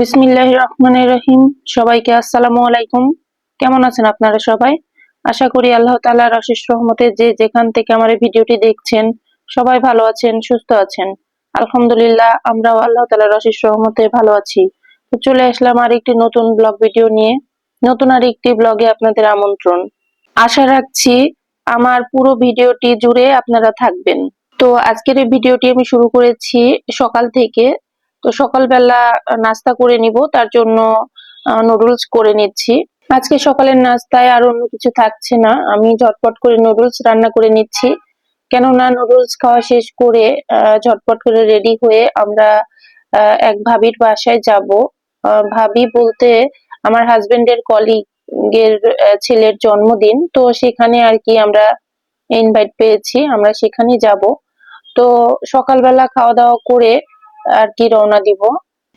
বিসমিল্লাহ রহমান রহিম। সবাইকে আসসালামু আলাইকুম। কেমন আছেন আপনারা সবাই? আশা করি আল্লাহ তাআলার অশেষ রহমতে যে যেখান থেকে আমার ভিডিওটি দেখছেন, সবাই ভালো আছেন, সুস্থ আছেন। আলহামদুলিল্লাহ, আমরাও আল্লাহ তাআলার অশেষ রহমতে ভালো আছি। তো চলে আসলাম আর একটি নতুন ব্লগ ভিডিও নিয়ে, নতুন আর একটি ব্লগে আপনাদের আমন্ত্রণ। আশা রাখছি আমার পুরো ভিডিওটি জুড়ে আপনারা থাকবেন। তো আজকের এই ভিডিওটি আমি শুরু করেছি সকাল থেকে তো সকালবেলা নাস্তা করে নিব। তার জন্য নুডলস করে নিচ্ছি। আজকে সকালের নাস্তায় আর অন্য কিছু থাকছে না। আমি ঝটপট করে নুডলস রান্না করে নিচ্ছি। কেননা নুডলস খাওয়া শেষ করে ঝটপট করে রেডি হয়ে আমরা এক ভাবির বাসায় যাব। ভাবি বলতে আমার হাজবেন্ডের কলিগের ছেলের জন্মদিন। তো সেখানে আর কি আমরা ইনভাইট পেয়েছি। আমরা সেখানে যাব। তো সকালবেলা খাওয়া দাওয়া করে আর কি রওনা দিব।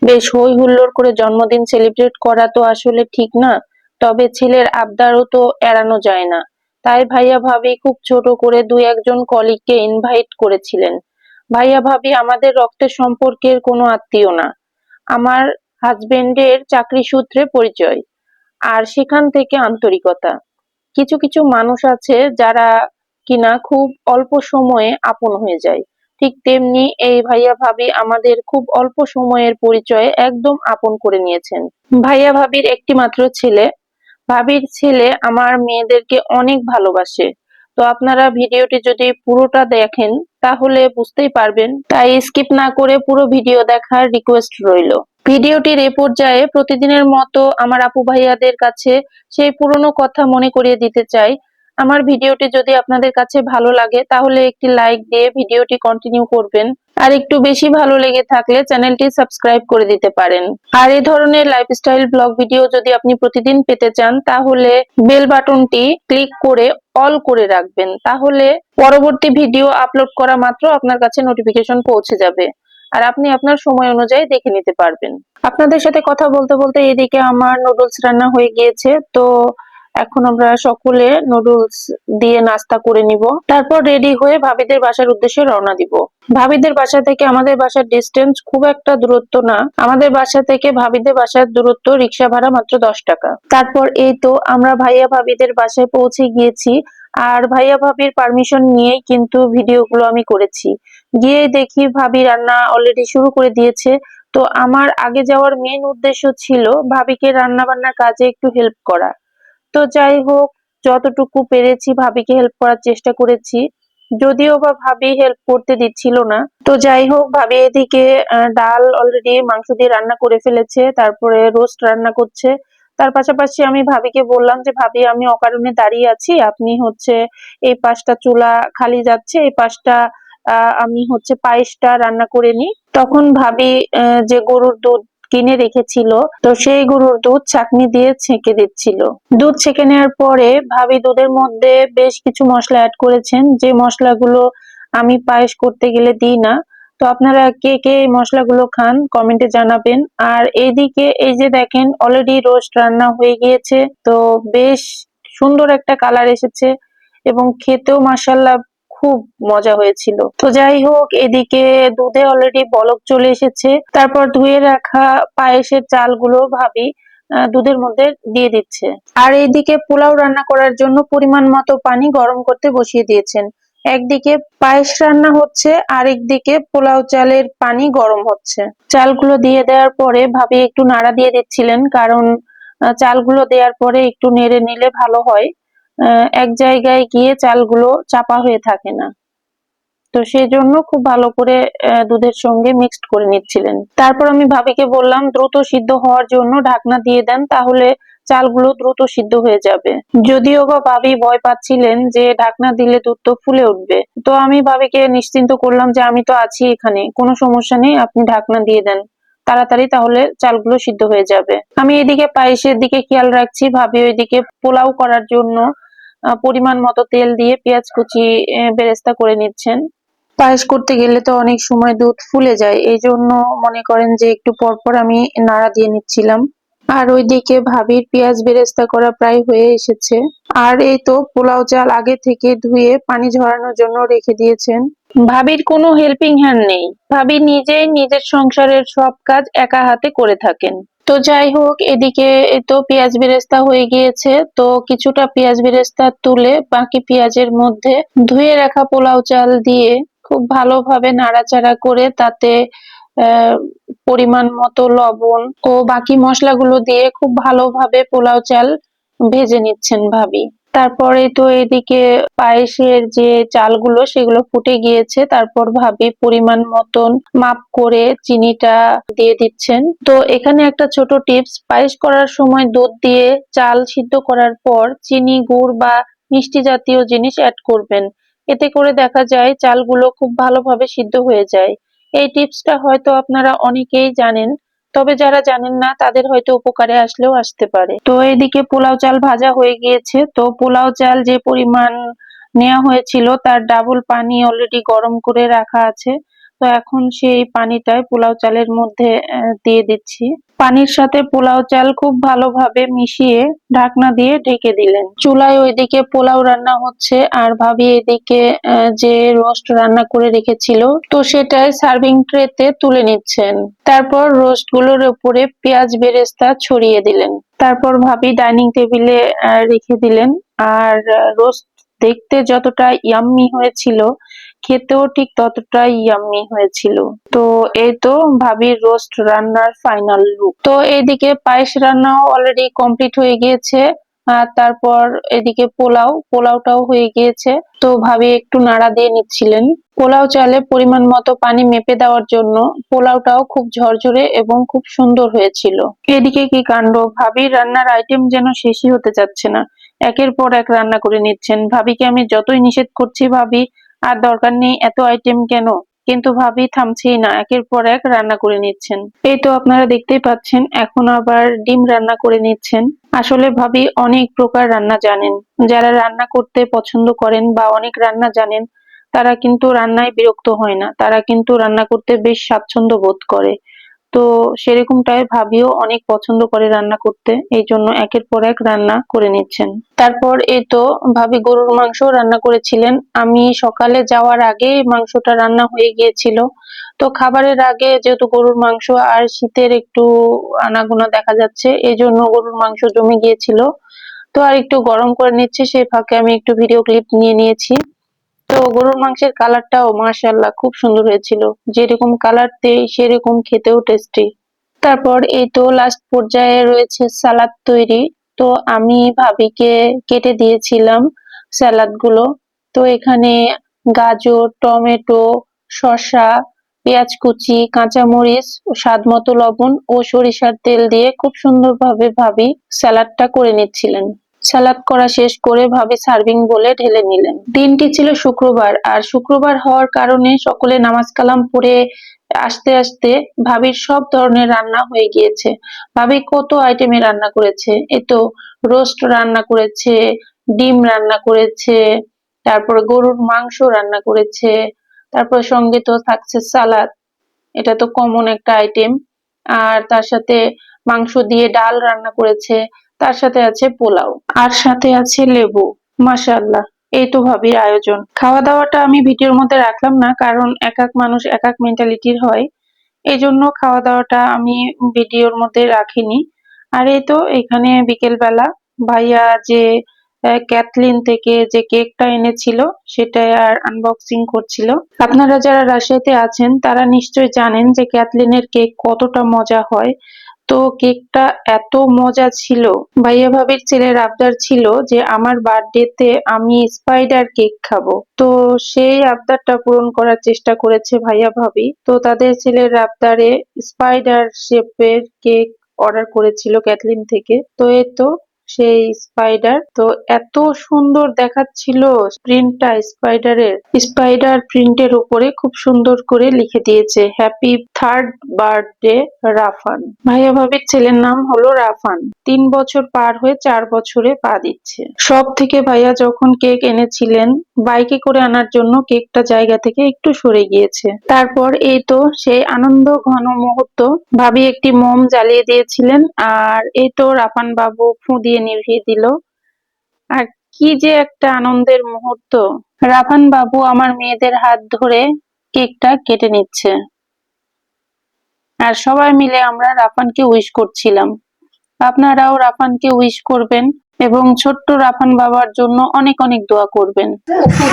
বেশ হই হুল্লোড় করে জন্মদিন সেলিব্রেট করা তো আসলে ঠিক না, তবে ছেলের আবদারও তো এড়ানো যায় না। তাই ভাইয়া ভাবি খুব ছোট করে দুই একজন কলিগকে ইনভাইট করেছিলেন। ভাইয়া ভাবি আমাদের রক্তের সম্পর্কের কোনো আত্মীয় না। আমার হাজবেন্ডের চাকরি সূত্রে পরিচয়, আর সেখান থেকে আন্তরিকতা। কিছু কিছু মানুষ আছে যারা কিনা খুব অল্প সময়ে আপন হয়ে যায়। ঠিক তেমনি এই ভাইয়া ভাবি আমাদের খুব অল্প সময়ের পরিচয়ে একদম আপন করে নিয়েছেন। ভাইয়া ভাবির একটি মাত্র ছেলে। ভাবির ছেলে আমার মেয়েদেরকে অনেক ভালোবাসে। তো আপনারা ভিডিওটি যদি পুরোটা দেখেন, তাহলে বুঝতেই পারবেন। তাই স্কিপ না করে পুরো ভিডিও দেখার রিকোয়েস্ট রইল। ভিডিওটির এ পর্যায়ে প্রতিদিনের মতো আমার আপু ভাইয়াদের কাছে সেই পুরনো কথা মনে করিয়ে দিতে চাই। আমার ভিডিওটি যদি আপনাদের কাছে ভালো লাগে, তাহলে একটি লাইক দিয়ে ভিডিওটি কন্টিনিউ করবেন। আর একটু বেশি ভালো লেগে থাকলে চ্যানেলটি সাবস্ক্রাইব করে দিতে পারেন। আর এই ধরনের লাইফস্টাইল ব্লগ ভিডিও যদি আপনি প্রতিদিন পেতে চান, তাহলে বেল বাটনটি ক্লিক করে অল করে রাখবেন। তাহলে পরবর্তী ভিডিও আপলোড করা মাত্র আপনার কাছে নোটিফিকেশন পৌঁছে যাবে। আর আপনি আপনার সময় অনুযায়ী দেখে নিতে পারবেন। আপনাদের সাথে কথা বলতে বলতে এদিকে আমার নুডলস রান্না হয়ে গিয়েছে। তো এখন আমরা সকলে নুডলস দিয়ে নাস্তা করে নিব। তারপর রেডি হয়ে ভাবিদের বাসার উদ্দেশ্যে রওনা দিব। ভাবিদের বাসা থেকে আমাদের বাসার ডিস্টেন্স খুব একটা দূরত্ব না। আমাদের বাসা থেকে ভাবিদের বাসার দূরত্ব রিক্সা ভাড়া মাত্র দশ টাকা। তারপর এই তো আমরা ভাইয়া ভাবিদের বাসায় পৌঁছে গিয়েছি। আর ভাইয়া ভাবির পারমিশন নিয়েই কিন্তু ভিডিওগুলো আমি করেছি। গিয়ে দেখি ভাবি রান্না অলরেডি শুরু করে দিয়েছে। তো আমার আগে যাওয়ার মেন উদ্দেশ্য ছিল ভাবিকে রান্না বান্নার কাজে একটু হেল্প করা। তো যাই হোক, যতটুকু পেরেছি ভাবিকে হেল্প করার চেষ্টা করেছি। যদিও বা ভাবি হেল্প করতে দিচ্ছিল না। তো যাই হোক, ভাবি এদিকে ডাল অলরেডি মাংস দিয়ে রান্না করে ফেলেছে, তারপরে রোস্ট রান্না করছে। তার পাশাপাশি আমি ভাবিকে বললাম যে, ভাবি, আমি অকারণে দাঁড়িয়ে আছি। আপনি হচ্ছে এই পাশটা চুলা খালি যাচ্ছে, এই পাশটা আমি হচ্ছে পায়েসটা রান্না করে নিই। তখন ভাবি যে গরুর দুধ কিনে রেখেছিল, তো সেই গরুর দুধ ছাকনি দিয়ে ছেঁকে দিচ্ছিল। দুধ ছেঁকে নেওয়ার পরে ভাবি দুধের মধ্যে বেশ কিছু মশলা অ্যাড করেছেন। যে মশলাগুলো আমি পায়েস করতে গেলে দিই না। তো আপনারা কে কে এই মশলাগুলো খান কমেন্টে জানাবেন। আর এইদিকে এই যে দেখেন অলরেডি রোস্ট রান্না হয়ে গিয়েছে। তো বেশ সুন্দর একটা কালার এসেছে এবং খেতেও মাসাল্লাহ খুব মজা হয়েছিল। তো যাই হোক, এদিকে দুধে অলরেডি বলক চলে এসেছে। তারপর ধুয়ে রাখা পায়েসের চালগুলো ভাবি দুধের মধ্যে দিয়ে দিচ্ছে। আর এইদিকে পোলাও রান্না করার জন্য পরিমাণ মতো পানি গরম করতে বসিয়ে দিয়েছেন। একদিকে পায়েস রান্না হচ্ছে, আরেকদিকে পোলাও চালের পানি গরম হচ্ছে। চালগুলো দিয়ে দেওয়ার পরে ভাবি একটু নাড়া দিয়ে দিচ্ছিলেন, কারণ চালগুলো দেওয়ার পরে একটু নেড়ে নিলে ভালো হয়। এক জায়গায় গিয়ে চালগুলো চাপা হয়ে থাকে না। তো সেই জন্য খুব ভালো করে দুধের সঙ্গে মিক্সড করে নিচ্ছিলেন। তারপর আমি ভাবিকে বললাম, দ্রুত সিদ্ধ হওয়ার জন্য ঢাকনা দিয়ে দেন, তাহলে চালগুলো দ্রুত সিদ্ধ হয়ে যাবে। যদিও বা ভাবি ভয় পাচ্ছিলেন যে ঢাকনা দিলে দুধ তো ফুলে উঠবে। তো আমি ভাবিকে নিশ্চিন্ত করলাম যে আমি তো আছি এখানে, কোনো সমস্যা নেই, আপনি ঢাকনা দিয়ে দেন। তাড়াতাড়ি তাহলে চালগুলো সিদ্ধ হয়ে যাবে। আমি এদিকে পায়েসের দিকে খেয়াল রাখছি, ভাবি ওইদিকে পোলাও করার জন্য পরিমাণ মতো তেল দিয়ে পেঁয়াজ কুচি বেরেস্তা করে নিচ্ছেন। পায়েস করতে গেলে তো অনেক সময় দুধ ফুলে যায়, এই জন্য মনে করেন যে একটু পরপর আমি নাড়া দিয়ে নিচ্ছিলাম। আর ওইদিকে ভাবির পেঁয়াজ বেরেস্তা করা প্রায় হয়ে এসেছে। আর এই তো পোলাও চাল আগে থেকে ধুয়ে পানি ঝরানোর জন্য রেখে দিয়েছেন। ভাবির কোনো হেল্পিং হ্যান্ড নেই। ভাবি নিজেই নিজের সংসারের সব কাজ একা হাতে করে থাকেন। তো যাই হোক, এদিকে তো পেঁয়াজ বেরেস্তা হয়ে গিয়েছে। তো কিছুটা পেঁয়াজ বেরেস্তা তুলে বাকি পেঁয়াজের মধ্যে ধুয়ে রাখা পোলাও চাল দিয়ে খুব ভালোভাবে নাড়াচাড়া করে তাতে পরিমাণ মতো লবণ ও বাকি মশলাগুলো দিয়ে খুব ভালোভাবে পোলাও চাল ভেজে নিচ্ছেন ভাবি। তারপরে তো এদিকে পায়েসের যে চালগুলো সেগুলো ফুটে গিয়েছে, তারপর ভাবি পরিমাণ মতন মাপ করে চিনিটা দিয়ে দিচ্ছেন। তো এখানে একটা ছোট টিপস, পায়েস করার সময় দুধ দিয়ে চাল সিদ্ধ করার পর চিনি, গুড় বা মিষ্টি জাতীয় জিনিস অ্যাড করবেন। এতে করে দেখা যায় চালগুলো খুব ভালোভাবে সিদ্ধ হয়ে যায়। এই টিপসটা হয়তো আপনারা অনেকেই জানেন তবে যারা জানেন না, তাদের হয়তো উপকারে আসলেও আসতে পারে। তো এদিকে পোলাও চাল ভাজা হয়ে গিয়েছে। তো পোলাও চাল যে পরিমাণ নেওয়া হয়েছিল, তার ডাবল পানি অলরেডি গরম করে রাখা আছে। তো এখন সেই পানিটাই পোলাও চালের মধ্যে দিয়ে দিচ্ছি। পানির সাথে পোলাও চাল খুব ভালোভাবে মিশিয়ে ঢাকনা দিয়ে ঢেকে দিলেন। চুলায় ওইদিকে পোলাও রান্না হচ্ছে, আর ভাবি এদিকে যে রোস্ট রান্না করে রেখেছিল, তো সেটাই সার্ভিং ট্রেতে তুলে নিচ্ছেন। তারপর রোস্টগুলোর উপরে পেঁয়াজ বেরেস্তা ছড়িয়ে দিলেন। তারপর ভাবি ডাইনিং টেবিলে রেখে দিলেন। আর রোস্ট দেখতে যতটা ইয়াম্মি হয়েছিল খেতেও ঠিক ততটাই ইয়াম্মি হয়েছিল। তো এই তো ভাবির রোস্ট রান্নার ফাইনাল লুক তো এইদিকে পায়েস রান্নাও অলরেডি কমপ্লিট হয়ে গিয়েছে। তারপর এদিকে পোলাও, পোলাওটাও হয়ে গিয়েছে। তো ভাবি একটু নাড়া দিয়ে নিচ্ছিলেন। পোলাও চালে পরিমাণ মতো পানি মেপে দেওয়ার জন্য পোলাওটাও খুব ঝরঝরে এবং খুব সুন্দর হয়েছিল। এদিকে কি কাণ্ড? ভাবির রান্নার আইটেম যেন শেষই হতে যাচ্ছে না। একের পর এক রান্না করে নিচ্ছেন। ভাবিকে আমি যতই নিষেধ করছি, ভাবি আর দরকার নেই এত আইটেম কেন? কিন্তু ভাবি থামছেই না, একের পর এক রান্না করে নিচ্ছেন। এই তো আপনারা দেখতেই পাচ্ছেন, এখন আবার ডিম রান্না করে নিচ্ছেন। আসলে ভাবি অনেক প্রকার রান্না জানেন। যারা রান্না করতে পছন্দ করেন বা অনেক রান্না জানেন, তারা কিন্তু রান্নায় বিরক্ত হয় না। তারা কিন্তু রান্না করতে বেশ স্বাচ্ছন্দ্য বোধ করে। তো সেরকমটাই ভাবিও অনেক পছন্দ করে রান্না করতে, এই জন্য একের পর এক রান্না করে নিচ্ছেন। তারপর এই তো ভাবি গরুর মাংস রান্না করেছিলেন। আমি সকালে যাওয়ার আগে মাংসটা রান্না হয়ে গিয়েছিল। তো খাবারের আগে যেহেতু গরুর মাংস আর শীতের একটু আনাগোনা দেখা যাচ্ছে, এই জন্য গরুর মাংস জমে গিয়েছিল। তো আর একটু গরম করে নিচ্ছি, সেই ফাঁকে আমি একটু ভিডিও ক্লিপ নিয়ে নিয়েছি। তো গরুর মাংসের কালারটাও মাশাআল্লাহ খুব সুন্দর হয়েছিল। যেরকম কালার দেই, সেরকম খেতেও টেস্টি তারপর এই তো লাস্ট পর্যায়ে রয়েছে সালাদ তৈরি। তো আমি ভাবিকে কেটে দিয়েছিলাম স্যালাডগুলো। তো এখানে গাজর, টমেটো, শসা, পেঁয়াজ কুচি, কাঁচামরিচ, স্বাদ মতো লবণ ও সরিষার তেল দিয়ে খুব সুন্দরভাবে ভাবি স্যালাডটা করে নিচ্ছিলেন। সালাদ করা শেষ করে ভাবি সার্ভিং বলে ঢেলে নিলেন। দিনটি ছিল শুক্রবার, আর শুক্রবার হওয়ার কারণে সকলে নামাজ কালাম পড়ে আসতে আসতে ভাবির সব ধরনের রান্না হয়ে গিয়েছে। ভাবি কত আইটেমে রান্না করেছে? এ তো রোস্ট রান্না করেছে, ডিম রান্না করেছে, তারপর গরুর মাংস রান্না করেছে, তারপর সঙ্গে তো থাকছে সালাদ। এটা তো কমন একটা আইটেম আর তার সাথে মাংস দিয়ে ডাল রান্না করেছে। তার সাথে আছে পোলাও, আর সাথে আছে লেবু, মাশাআল্লাহ। এই তো ভাবির আয়োজন। খাওয়া দাওয়াটা আমি ভিডিওর মধ্যে রাখলাম না, কারণ এক এক মানুষ এক এক মেন্টালিটির হয়। এই জন্য খাওয়া দাওয়াটা আমি ভিডিওর মধ্যে রাখিনি। আর এই তো এখানে বিকেলবেলা ভাইয়া যে ক্যাথলিন থেকে যে কেকটা এনেছিল সেটা আর আনবক্সিং করছিল। আপনারা যারা রাজশাহীতে আছেন, তারা নিশ্চয়ই জানেন যে ক্যাথলিনের কেক কতটা মজা হয়। তো কেকটা এত মজা ছিল। ভাইয়া ভাবির ছেলের আবদার ছিল যে, আমার বার্থডেতে আমি স্পাইডার কেক খাব। তো সেই আবদারটা পূরণ করার চেষ্টা করেছে ভাইয়া ভাবি। তো তাদের ছেলের আবদারে স্পাইডার শেপের কেক অর্ডার করেছিল ক্যাথলিন থেকে। তো এ তো সেই স্পাইডার তো এত সুন্দর দেখাচ্ছিল প্রিন্টটা স্পাইডারের স্পাইডার প্রিন্টের উপরে খুব সুন্দর করে লিখে দিয়েছে হ্যাপি থার্ড বার্থডে রাফান ভাইয়া ভাবির ছেলের নাম হলো রাফান তিন বছর পার হয়ে চার বছরে পা দিচ্ছে। সব থেকে ভাইয়া যখন কেক এনেছিলেন, বাইকে করে আনার জন্য কেকটা জায়গা থেকে একটু সরে গিয়েছে। তারপর এই তো সেই আনন্দ ঘন মুহূর্ত। ভাবি একটি মোম জ্বালিয়ে দিয়েছিলেন, আর এই তো রাফান বাবু ফু দিয়ে নিভিয়ে দিল। আর কি যে একটা আনন্দের মুহূর্ত। রাফান বাবু আমার মেয়েদের হাত ধরে কেকটা কেটে নিচ্ছে। আর সবাই মিলে আমরা রাফানকে উইশ করছিলাম। আপনারাও রাফানকে উইশ করবেন এবং ছোট্ট রাফান বাবার জন্য অনেক অনেক দোয়া করবেন।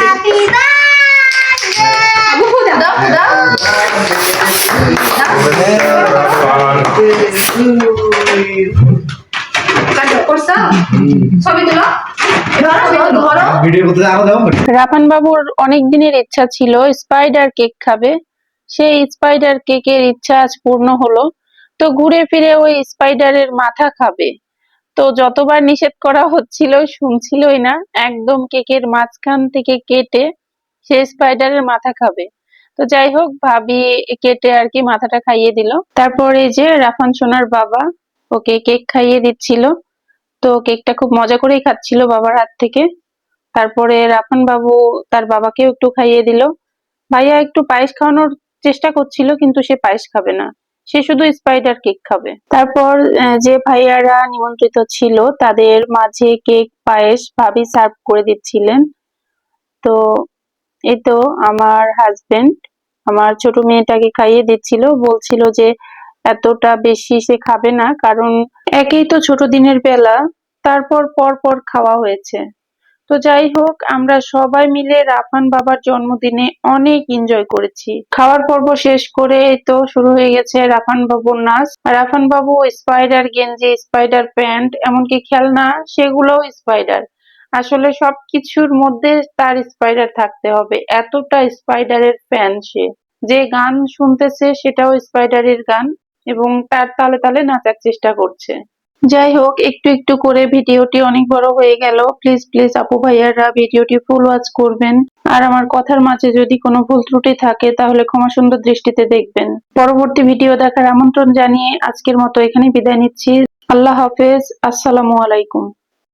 Happy birthday! রাফান বাবুর অনেক দিনের ইচ্ছা ছিল স্পাইডার কেক খাবে। সেই স্পাইডার কেকের ইচ্ছা আজ পূর্ণ হলো। তো ঘুরে ফিরে ওই স্পাইডারের মাথা খাবে। তো যতবার নিষেধ করা হচ্ছিল শুনছিলই না। একদম কেকের মাঝখান থেকে কেটে সে স্পাইডারের মাথা খাবে। তো যাই হোক ভাবি কেটে আর কি মাথাটা খাইয়ে দিল। তারপরে এই যে রাফান সোনার বাবা ওকে কেক খাইয়ে দিচ্ছিল। তো কেকটা খুব মজা করেই খাচ্ছিল বাবার হাত থেকে। তারপরে রাফান বাবু তার বাবাকেও একটু খাইয়ে দিল। ভাইয়া একটু পায়েস খাওয়ানোর চেষ্টা করছিল, কিন্তু সে পায়েস খাবে না। সে শুধু স্পাইডার কেক খাবে। তারপর যে ভাইয়ারা নিমন্ত্রিত ছিল, তাদের মাঝে কেক, পায়েস ভাবি সার্ভ করে দিচ্ছিলেন। তো এই তো আমার হাজবেন্ড আমার ছোট মেয়েটাকে খাইয়ে দিচ্ছিল। বলছিল যে এতটা বেশি সে খাবে না, কারণ একেই তো ছোট দিনের বেলা, তারপর পর পর খাওয়া হয়েছে। তো যাই হোক, আমরা সবাই মিলে রাফান বাবার জন্মদিনে অনেক এনজয় করেছি। খাওয়ার পর্ব শেষ করে তো শুরু হয়ে গেছে রাফান বাবুর নাচ। রাফান বাবু স্পাইডার গেঞ্জি স্পাইডার প্যান্ট এমনকি খেলনা, সেগুলোও স্পাইডার আসলে সবকিছুর মধ্যে তার স্পাইডার থাকতে হবে। এতটা স্পাইডারের ফ্যান সে। যে গান শুনতেছে সেটাও স্পাইডারের গান। এবং তার তালে তালে নাচার চেষ্টা করছে। যাই হোক, একটু একটু করে ভিডিওটি অনেক বড় হয়ে গেল। প্লিজ প্লিজ আপু ভাইয়ারা ভিডিওটি ফুল ওয়াচ করবেন। আর আমার কথার মাঝে যদি কোনো ভুল ত্রুটি থাকে, তাহলে ক্ষমা সুন্দর দৃষ্টিতে দেখবেন। পরবর্তী ভিডিও দেখার আমন্ত্রণ জানিয়ে আজকের মতো এখানে বিদায় নিচ্ছি। আল্লাহ হাফেজ। আসসালামু আলাইকুম।